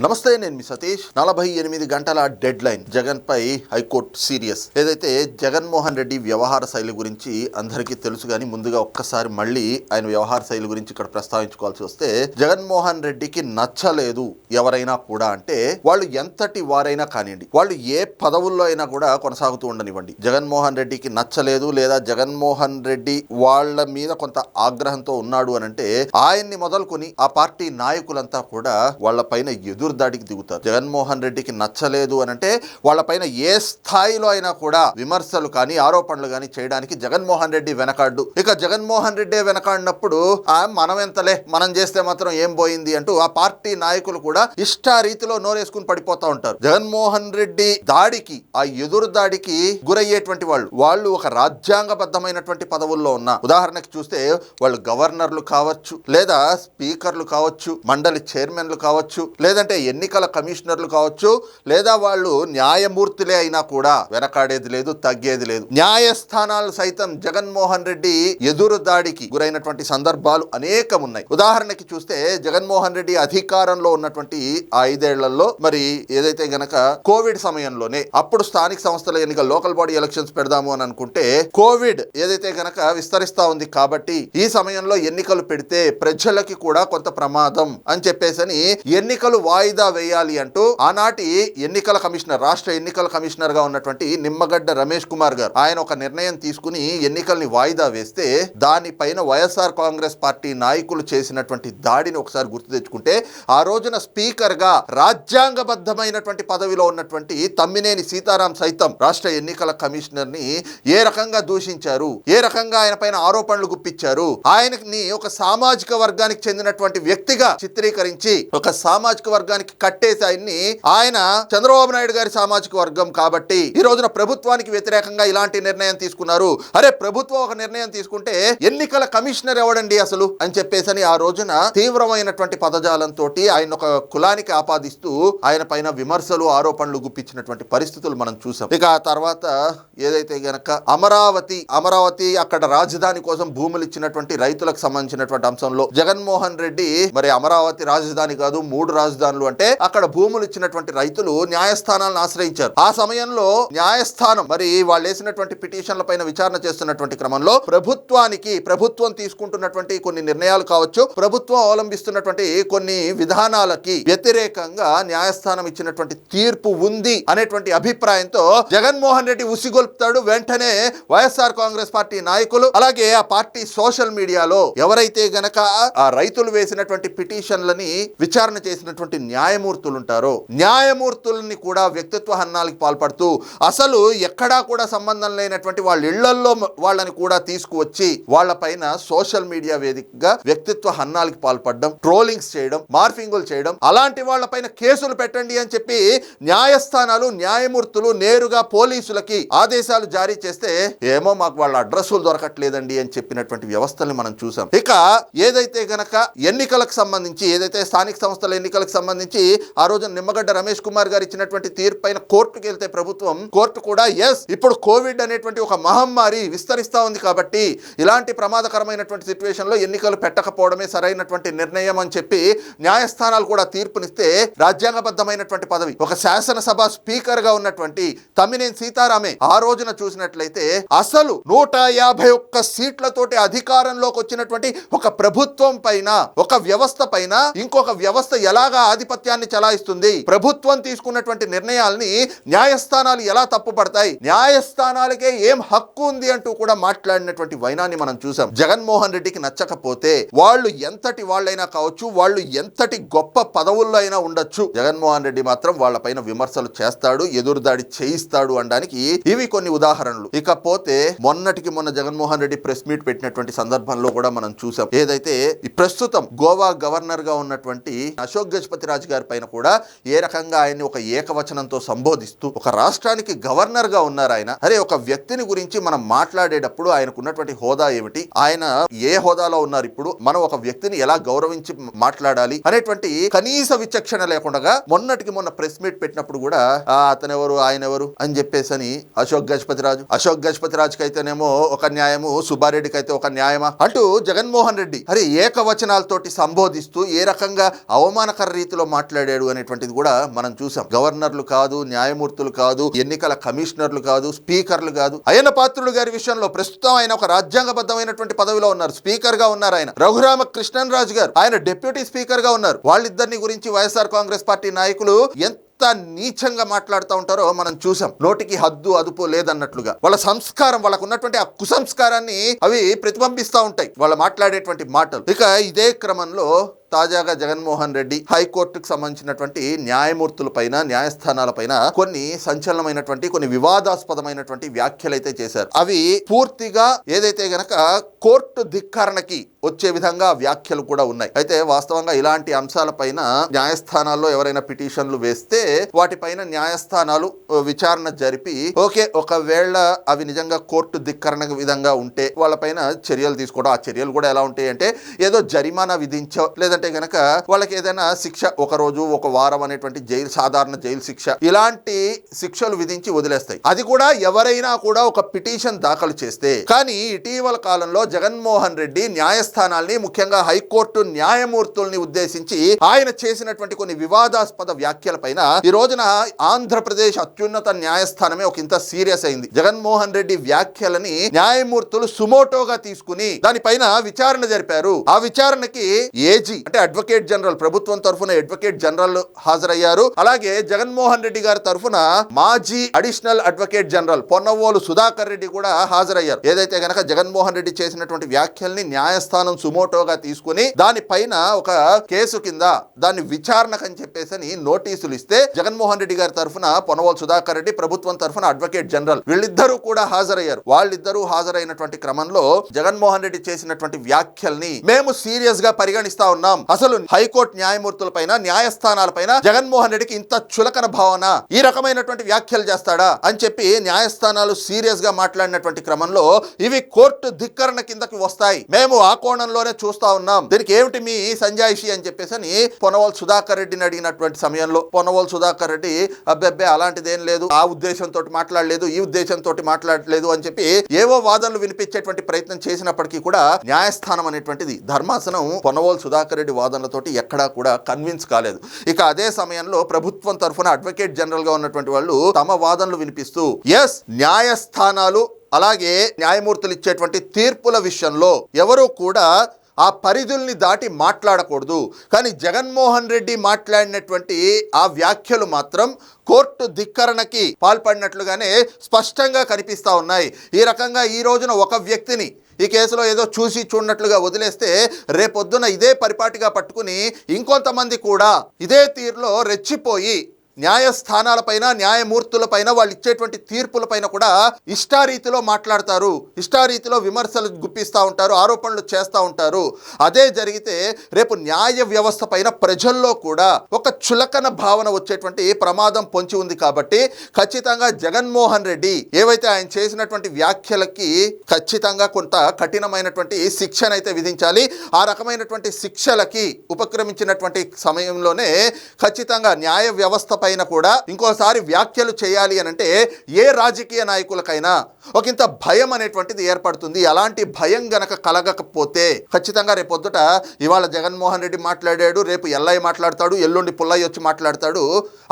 నమస్తే నేను మీ సతీష్. నలభై ఎనిమిది గంటల డెడ్ లైన్ జగన్ పై హైకోర్టు సీరియస్. ఏదైతే జగన్మోహన్ రెడ్డి వ్యవహార శైలి గురించి అందరికీ తెలుసు కానీ ముందుగా ఒక్కసారి మళ్ళీ ఆయన వ్యవహార శైలి గురించి ఇక్కడ ప్రస్తావించుకోవాల్సి వస్తే జగన్మోహన్ రెడ్డికి నచ్చలేదు ఎవరైనా కూడా అంటే వాళ్ళు ఎంతటి వారైనా కానివ్వండి వాళ్ళు ఏ పదవుల్లో అయినా కూడా కొనసాగుతూ ఉండనివ్వండి. జగన్మోహన్ రెడ్డికి నచ్చలేదు లేదా జగన్మోహన్ రెడ్డి వాళ్ళ మీద కొంత ఆగ్రహంతో ఉన్నాడు అని అంటే ఆయన్ని మొదలుకొని ఆ పార్టీ నాయకులంతా కూడా వాళ్ళ పైన ఎదురుదాడికి దిగుతారు. జగన్మోహన్ రెడ్డికి నచ్చలేదు అని అంటే వాళ్ళపైన ఏ స్థాయిలో అయినా కూడా విమర్శలు కానీ ఆరోపణలు కానీ చేయడానికి జగన్మోహన్ రెడ్డి వెనకాడు ఇక జగన్మోహన్ రెడ్డి వెనకాడినప్పుడు "ఆ, మనం ఎంతలే మనం చేస్తే మాత్రం ఏం పోయింది అంటూ ఆ పార్టీ నాయకులు కూడా ఇష్ట రీతిలో నోరేసుకుని పడిపోతా ఉంటారు. జగన్మోహన్ రెడ్డి దాడికి ఆ ఎదురు దాడికి గురయ్యేటువంటి వాళ్ళు వాళ్ళు ఒక రాజ్యాంగబద్ధమైనటువంటి పదవుల్లో ఉన్న. ఉదాహరణకి చూస్తే వాళ్ళు గవర్నర్లు కావచ్చు లేదా స్పీకర్లు కావచ్చు మండలి చైర్మన్లు కావచ్చు లేదంటే ఎన్నికల కమిషనర్లు కావచ్చు లేదా వాళ్ళు న్యాయమూర్తులే అయినా కూడా వెనకాడేది లేదు తగ్గేది లేదు. న్యాయస్థానాలు సైతం జగన్మోహన్ రెడ్డి ఎదురు దాడికి గురైనటువంటి సందర్భాలు అనేకం ఉన్నాయి ఉదాహరణకి చూస్తే జగన్మోహన్ రెడ్డి అధికారంలో ఉన్నటువంటి ఐదేళ్ళలో మరి ఏదైతే గనక కోవిడ్ సమయంలోనే అప్పుడు స్థానిక సంస్థల ఎన్నిక లోకల్ బాడీ ఎలక్షన్స్ పెడదాము అని అనుకుంటే కోవిడ్ ఏదైతే గనక విస్తరిస్తా ఉంది కాబట్టి ఈ సమయంలో ఎన్నికలు పెడితే ప్రజలకి కూడా కొంత ప్రమాదం అని చెప్పేసని ఎన్నికలు వాయిదా వేయాలి అంటూ ఆనాటి ఎన్నికల కమిషనర్ రాష్ట్ర ఎన్నికల కమిషనర్గా ఉన్నటువంటి నిమ్మగడ్డ రమేష్ కుమార్ గారు ఆయన ఒక నిర్ణయం తీసుకుని ఎన్నికల్ని వాయిదా వేస్తే దానిపైన వైఎస్ఆర్ కాంగ్రెస్ పార్టీ నాయకులు చేసినటువంటి దాడిని ఒకసారి గుర్తు తెచ్చుకుంటే ఆ రోజున స్పీకర్గా రాజ్యాంగబద్ధమైనటువంటి పదవిలో ఉన్నటువంటి తమ్మినేని సీతారాం సైతం రాష్ట్ర ఎన్నికల కమిషనర్ని ఏ రకంగా దూషించారు? ఏ రకంగా ఆయన పైన ఆరోపణలు గుప్పించారు? ఆయనని ఒక సామాజిక వర్గానికి చెందినటువంటి వ్యక్తిగా చిత్రీకరించి ఒక సామాజిక వర్గానికి కట్టేసి ఆయన్ని ఆయన చంద్రబాబు నాయుడు గారి సామాజిక వర్గం కాబట్టి ఈ రోజున ప్రభుత్వానికి వ్యతిరేకంగా ఇలాంటి నిర్ణయం తీసుకున్నారు. అరే ప్రభుత్వం ఒక నిర్ణయం తీసుకుంటే ఎన్నికల కమిషనర్ ఎవడండి అసలు? అని చెప్పేసని ఆ రోజున తీవ్రమైనటువంటి పదజాలంతో ఆయన ఒక కులానికి ఆపాదిస్తూ ఆయన పైన విమర్శలు ఆరోపణలు గుప్పించినటువంటి పరిస్థితులు మనం చూసాం ఇక ఆ తర్వాత ఏదైతే గనక అమరావతి అమరావతి అక్కడ రాజధాని కోసం భూములు ఇచ్చినటువంటి రైతులకు సంబంధించినటువంటి అంశంలో జగన్మోహన్ రెడ్డి మరి అమరావతి రాజధాని కాదు మూడు రాజధానులు అంటే అక్కడ భూములు ఇచ్చినటువంటి రైతులు న్యాయస్థానాలను ఆశ్రయించారు. ఆ సమయంలో న్యాయస్థానం మరి వాళ్ళు వేసినటువంటి పిటిషన్ల పైన విచారణ చేస్తున్నటువంటి క్రమంలో ప్రభుత్వానికి ప్రభుత్వం తీసుకుంటున్నటువంటి కొన్ని నిర్ణయాలు కావచ్చు ప్రభుత్వం అవలంబిస్తున్నటువంటి కొన్ని విధానాలకి వ్యతిరేకంగా న్యాయస్థానం ఇచ్చినటువంటి తీర్పు ఉంది అనేటువంటి అభిప్రాయంతో జగన్మోహన్ రెడ్డి ఉసిగొల్పుతాడు. వెంటనే వైఎస్ఆర్ కాంగ్రెస్ పార్టీ నాయకులు అలాగే ఆ పార్టీ సోషల్ మీడియాలో ఎవరైతే గనక ఆ రైతులు వేసినటువంటి పిటిషన్లని విచారణ చేసినటువంటి న్యాయమూర్తులు ఉంటారో న్యాయమూర్తుల్ని కూడా వ్యక్తిత్వ హన్నాలకి పాల్పడుతూ అసలు ఎక్కడా కూడా సంబంధం లేనటువంటి వాళ్ళ ఇళ్ళల్లో వాళ్ళని కూడా తీసుకువచ్చి వాళ్ళ పైన సోషల్ మీడియా వేదికగా వ్యక్తిత్వ హన్నాలకి పాల్పడడం ట్రోలింగ్స్ చేయడం మార్ఫింగులు చేయడం అలాంటి వాళ్ళ పైన కేసులు పెట్టండి అని చెప్పి న్యాయస్థానాలు న్యాయమూర్తులు నేరుగా పోలీసులకి ఆదేశాలు జారీ చేస్తే ఏమో మాకు వాళ్ళ అడ్రస్సులు దొరకట్లేదండి అని చెప్పినటువంటి వ్యవస్థల్ని మనం చూసాం ఇక ఏదైతే గనక ఎన్నికలకు సంబంధించి ఏదైతే స్థానిక సంస్థల ఎన్నికలకు సంబంధించి ఆ రోజు నిమ్మగడ్డ రమేష్ కుమార్ గారు ఇచ్చినటువంటి తీర్పు పైన కోర్టుకు వెళ్తే ప్రభుత్వం కోర్టు కూడా ఎస్ ఇప్పుడు కోవిడ్ అనేటువంటి ఒక మహమ్మారి విస్తరిస్తా ఉంది కాబట్టి ఇలాంటి ప్రమాదకరమైనటువంటి సిచ్యువేషన్లో ఎన్నికలు పెట్టకపోవడమే సరైనటువంటి నిర్ణయం అని చెప్పి న్యాయస్థానాలు కూడా తీర్పునిస్తే రాజ్యాంగబద్ధమైనటువంటి పదవి. ఒక శాసనసభ స్పీకర్గా ఉన్నటువంటి తమ్మినేని సీతారామే ఆ రోజున చూసినట్లయితే అసలు నూట యాభై ఒక్క సీట్లతోటి అధికారంలోకి వచ్చినటువంటి ఒక ప్రభుత్వం పైన ఒక వ్యవస్థ పైన ఇంకొక వ్యవస్థ ఎలాగా ఆధిపత్యాన్ని చలాయిస్తుంది. ప్రభుత్వం తీసుకున్నటువంటి నిర్ణయాల్ని న్యాయస్థానాలు ఎలా తప్పుపడతాయి? న్యాయస్థానాలకే ఏం హక్కు ఉంది అంటూ కూడా మాట్లాడినటువంటి వైనాన్ని మనం చూసాం. జగన్మోహన్ రెడ్డికి నచ్చకపోతే వాళ్ళు ఎంతటి వాళ్ళైనా కావచ్చు వాళ్ళు ఎంతటి గొప్ప పదవుల్లో అయినా ఉండొచ్చు. జగన్మోహన్ రెడ్డి మాత్రం వాళ్ళపైన విమర్శలు చేస్తాడు ఎదురుదాడి చేయిస్తాడు అనడానికి ఇవి కొన్ని ఉదాహరణలు. ఇకపోతే మొన్నటికి మొన్న జగన్మోహన్ రెడ్డి ప్రెస్ మీట్ పెట్టినటువంటి సందర్భంలో కూడా మనం చూసాం. ఏదైతే ప్రస్తుతం గోవా గవర్నర్గా ఉన్నటువంటి అశోక్ గజపతి రాజు గారి పైన కూడా ఏ రకంగా ఆయన్ని ఒక ఏకవచనంతో సంబోధిస్తూ ఒక రాష్ట్రానికి గవర్నర్గా ఉన్నారు ఆయన. అరే ఒక వ్యక్తిని గురించి మనం మాట్లాడేటప్పుడు ఆయనకు ఉన్నటువంటి హోదా ఏమిటి? ఆయన ఏ హోదాలో ఉన్నారు ఇప్పుడు? మనం ఒక వ్యక్తిని ఎలా గౌరవించి మాట్లాడాలి? అనేటువంటి కనీస విచక్షణ లేకుండా మొన్నటికి మొన్న ప్రెస్ మీట్ పెట్టినప్పుడు కూడా అతను ఎవరు ఆయన ఎవరు అని చెప్పేసి అని అశోక్ గజపతి రాజు అశోక్ గజపతి రాజుకి అయితేనేమో ఒక న్యాయము సుబ్బారెడ్డికి అయితే ఒక న్యాయమా? అంటూ జగన్మోహన్ రెడ్డి అరే ఏకవచనాలతోటి సంబోధిస్తూ ఏ రకంగా అవమానకర రీతిలో స్థాయిలో మాట్లాడాడు అనేటువంటిది కూడా మనం చూసాం. గవర్నర్లు కాదు న్యాయమూర్తులు కాదు ఎన్నికల కమిషనర్లు కాదు స్పీకర్లు కాదు. అయ్యన పాత్రుడు గారి విషయంలో ప్రస్తుతం ఆయన ఒక రాజ్యాంగబద్ధమైనటువంటి పదవిలో ఉన్నారు. స్పీకర్గా ఉన్నారు ఆయన. రఘురామ కృష్ణన్ రాజు గారు ఆయన డిప్యూటీ స్పీకర్గా ఉన్నారు. వాళ్ళిద్దరిని గురించి వైఎస్ఆర్ కాంగ్రెస్ పార్టీ నాయకులు ఎంత నీచంగా మాట్లాడుతూ ఉంటారో మనం చూసాం. నోటికి హద్దు అదుపు లేదన్నట్లుగా. వాళ్ళ సంస్కారం వాళ్ళకు ఉన్నటువంటి ఆ కుసంస్కారాన్ని అవి ప్రతిబింబిస్తూ ఉంటాయి. వాళ్ళు మాట్లాడేటువంటి మాటలు. ఇక ఇదే క్రమంలో తాజాగా జగన్మోహన్ రెడ్డి హైకోర్టుకు సంబంధించినటువంటి న్యాయమూర్తుల పైన న్యాయస్థానాల పైన కొన్ని సంచలనమైనటువంటి కొన్ని వివాదాస్పదమైనటువంటి వ్యాఖ్యలు అయితే చేశారు. అవి పూర్తిగా ఏదైతే గనక కోర్టు ధిక్కరణకి వచ్చే విధంగా వ్యాఖ్యలు కూడా ఉన్నాయి. అయితే వాస్తవంగా ఇలాంటి అంశాలపైన న్యాయస్థానాల్లో ఎవరైనా పిటిషన్లు వేస్తే వాటిపైన న్యాయస్థానాలు విచారణ జరిపి ఓకే ఒకవేళ అవి నిజంగా కోర్టు ధిక్కరణ విధంగా ఉంటే వాళ్ళపైన చర్యలు తీసుకోవడం ఆ చర్యలు కూడా ఎలా ఉంటాయి అంటే ఏదో జరిమానా విధించో లేదంటే గనక వాళ్ళకి ఏదైనా శిక్ష ఒక రోజు ఒక వారం అనేటువంటి జైలు సాధారణ జైలు శిక్ష ఇలాంటి శిక్షలు విధించి వదిలేస్తాయి. అది కూడా ఎవరైనా కూడా ఒక పిటిషన్ దాఖలు చేస్తే కానీ ఇటీవల కాలంలో జగన్మోహన్ రెడ్డి న్యాయస్థానాల్ని ముఖ్యంగా హైకోర్టు న్యాయమూర్తుల్ని ఉద్దేశించి ఆయన చేసినటువంటి కొన్ని వివాదాస్పద వ్యాఖ్యల పైన ఈ రోజున ఆంధ్రప్రదేశ్ అత్యున్నత న్యాయస్థానమే ఒక ఇంత సీరియస్ అయింది. జగన్మోహన్ రెడ్డి వ్యాఖ్యలని న్యాయమూర్తులు సుమోటోగా తీసుకుని దానిపైన విచారణ జరిపారు. ఆ విచారణకి ఏజీ అంటే అడ్వకేట్ జనరల్ ప్రభుత్వం తరఫున అడ్వకేట్ జనరల్ హాజరయ్యారు. అలాగే జగన్మోహన్ రెడ్డి గారి తరఫున మాజీ additional advocate general Ponnavolu Sudhakar Reddy కూడా హాజరయ్యారు. ఏదైతే గనక జగన్మోహన్ రెడ్డి చేసినటువంటి వ్యాఖ్యల్ని న్యాయస్థానం సుమోటోగా తీసుకుని దానిపైన ఒక కేసు కింద దాన్ని విచారణకని చెప్పేసి అని నోటీసులు ఇస్తే జగన్మోహన్ రెడ్డి గారి తరఫున పొన్నవోలు సుధాకర్ రెడ్డి ప్రభుత్వం తరఫున అడ్వకేట్ జనరల్ వీళ్ళిద్దరూ కూడా హాజరయ్యారు. వాళ్ళిద్దరూ హాజరైనటువంటి క్రమంలో జగన్మోహన్ రెడ్డి చేసినటువంటి వ్యాఖ్యల్ని మేము సీరియస్గా పరిగణిస్తా ఉన్నాం. అసలు హైకోర్టు న్యాయమూర్తుల పైన న్యాయస్థానాల జగన్మోహన్ రెడ్డికి ఇంత చులకన భావన ఈ రకమైనటువంటి వ్యాఖ్యలు చేస్తాడా అని చెప్పి న్యాయస్థానాలు సీరియస్గా మాట్లాడినటువంటి క్రమంలో ఇవి కోర్టు ధిక్కరణ కిందకి వస్తాయి. మేము ఆ కోణంలోనే చూస్తా ఉన్నాం. దీనికి ఏమిటి మీ సంజాయిషి అని చెప్పేసి అని పొనవాల్ సుధాకర్ రెడ్డిని అడిగినటువంటి సమయంలో పొనవాల్ సుధాకర్ రెడ్డి అబ్బెబ్బే అలాంటిదేం లేదు ఆ ఉద్దేశంతో మాట్లాడలేదు ఈ ఉద్దేశంతో మాట్లాడలేదు అని చెప్పి ఏవో వాదనలు వినిపించేటువంటి ప్రయత్నం చేసినప్పటికీ కూడా న్యాయస్థానం అనేటువంటిది ధర్మాసనం పొనవాల్ సుధాకర్ రెడ్డి వాదనలతోటి ఎక్కడా కూడా కన్విన్స్ కాలేదు. ఇక అదే సమయంలో ప్రభుత్వం తరఫున అడ్వకేట్ జనరల్గా ఉన్నటువంటి వాళ్ళు తమ వాదనలు వినిపిస్తూ ఎస్ న్యాయస్థానాలు అలాగే న్యాయమూర్తులు ఇచ్చేటువంటి తీర్పుల విషయంలో ఎవరు కూడా ఆ పరిధుల్ని దాటి మాట్లాడకూడదు. కానీ జగన్మోహన్ రెడ్డి మాట్లాడినటువంటి ఆ వ్యాఖ్యలు మాత్రం కోర్టు ధిక్కరణకి పాల్పడినట్లుగానే స్పష్టంగా కనిపిస్తా ఉన్నాయి. ఈ రకంగా ఈ రోజున ఒక వ్యక్తిని ఈ కేసులో ఏదో చూసి చూడనట్లుగా వదిలేస్తే రేపొద్దున ఇదే పరిపాటిగా పట్టుకుని ఇంకొంతమంది కూడా ఇదే తీరులో రెచ్చిపోయి న్యాయస్థానాలపైన న్యాయమూర్తులపైన వాళ్ళు ఇచ్చేటువంటి తీర్పులపైన కూడా ఇష్టారీతిలో మాట్లాడతారు. ఇష్టారీతిలో విమర్శలు గుప్పిస్తూ ఉంటారు ఆరోపణలు చేస్తూ ఉంటారు. అదే జరిగితే రేపు న్యాయ వ్యవస్థ పైన ప్రజల్లో కూడా ఒక చులకన భావన వచ్చేటువంటి ప్రమాదం పొంచి ఉంది కాబట్టి ఖచ్చితంగా జగన్మోహన్ రెడ్డి ఏవైతే ఆయన చేసినటువంటి వ్యాఖ్యలకి ఖచ్చితంగా కొంత కఠినమైనటువంటి శిక్షణ అయితే విధించాలి. ఆ రకమైనటువంటి శిక్షలకి ఉపక్రమించినటువంటి సమయంలోనే ఖచ్చితంగా న్యాయ వ్యవస్థ పైన కూడా ఇంకోసారి వ్యాఖ్యలు చేయాలి అని అంటే ఏ రాజకీయ నాయకులకైనా ఒకంత భయం అనేటువంటిది ఏర్పడుతుంది. అలాంటి భయం గనక కలగకపోతే ఖచ్చితంగా రేపొద్దుట ఇవాళ జగన్మోహన్ రెడ్డి మాట్లాడాడు రేపు ఎల్లయ్య మాట్లాడతాడు ఎల్లుండి పుల్లయ్య వచ్చి మాట్లాడతాడు.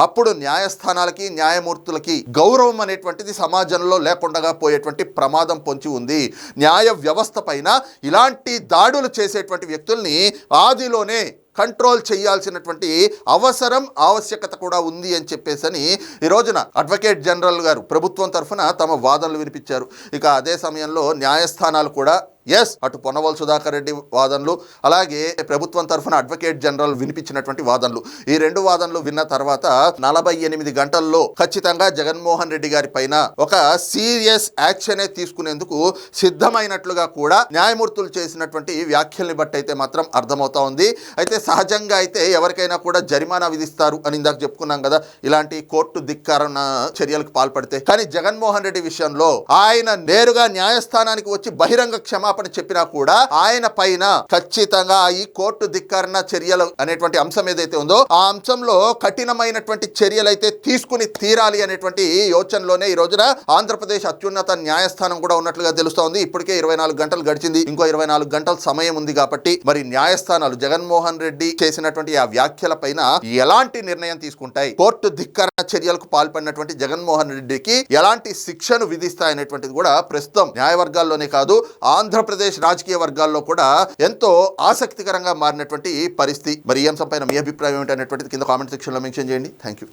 అప్పుడు న్యాయస్థానాలకి న్యాయమూర్తులకి గౌరవం అనేటువంటిది సమాజంలో లేకుండా పోయేటువంటి ప్రమాదం పొంచి ఉంది. న్యాయ వ్యవస్థ పైన ఇలాంటి దాడులు చేసేటువంటి వ్యక్తుల్ని ఆదిలోనే కంట్రోల్ చేయాల్సినటువంటి అవసరం ఆవశ్యకత కూడా ఉంది అని చెప్పేసని ఈ రోజున అడ్వకేట్ జనరల్ గారు ప్రభుత్వం తరఫున తమ వాదనలు వినిపించారు. ఇక అదే సమయంలో న్యాయస్థానాలు కూడా ఎస్ అటు పొన్నవల్ సుధాకర్ రెడ్డి వాదనలు అలాగే ప్రభుత్వం తరఫున అడ్వకేట్ జనరల్ వినిపించినటువంటి వాదనలు. ఈ రెండు వాదనలు విన్న తర్వాత నలభై ఎనిమిది గంటల్లో ఖచ్చితంగా జగన్మోహన్ రెడ్డి గారి పైన ఒక సీరియస్ యాక్షనే తీసుకునేందుకు సిద్ధమైనట్లుగా కూడా న్యాయమూర్తులు చేసినటువంటి వ్యాఖ్యల్ని బట్టి అయితే మాత్రం అర్థమవుతా ఉంది. అయితే సహజంగా అయితే ఎవరికైనా కూడా జరిమానా విధిస్తారు అని ఇందాక చెప్పుకున్నాం కదా ఇలాంటి కోర్టు ధిక్కారణ చర్యలకు పాల్పడితే. కానీ జగన్మోహన్ రెడ్డి విషయంలో ఆయన నేరుగా న్యాయస్థానానికి వచ్చి బహిరంగ క్షమా క్షమాపణ చెప్పినా కూడా ఆయన పైన ఖచ్చితంగా ఈ కోర్టు ధిక్కరణ చర్యలు అనేటువంటి అంశం ఏదైతే ఉందో ఆ అంశంలో కఠినమైనటువంటి చర్యలు అయితే తీసుకుని తీరాలి అనేటువంటి యోచనలోనే ఈ రోజున ఆంధ్రప్రదేశ్ అత్యున్నత న్యాయస్థానం కూడా ఉన్నట్లుగా తెలుస్తోంది. ఇప్పటికే ఇరవై నాలుగు గంటలు గడిచింది. ఇంకో ఇరవై నాలుగు గంటల సమయం ఉంది కాబట్టి మరి న్యాయస్థానాలు జగన్మోహన్ రెడ్డి చేసినటువంటి ఆ వ్యాఖ్యల పైన ఎలాంటి నిర్ణయం తీసుకుంటాయి? కోర్టు ధిక్కరణ చర్యలకు పాల్పడినటువంటి జగన్మోహన్ రెడ్డికి ఎలాంటి శిక్షను విధిస్తాయనేటువంటిది కూడా ప్రస్తుతం న్యాయ వర్గాల్లోనే కాదు ఆంధ్రప్రదేశ్ రాజకీయ వర్గాల్లో కూడా ఎంతో ఆసక్తికరంగా మారినటువంటి పరిస్థితి. మరి ఈ అంశంపైన మీ అభిప్రాయం ఏంటనేటువంటిది కింద కామెంట్ సెక్షన్లో మెన్షన్ చేయండి. Thank you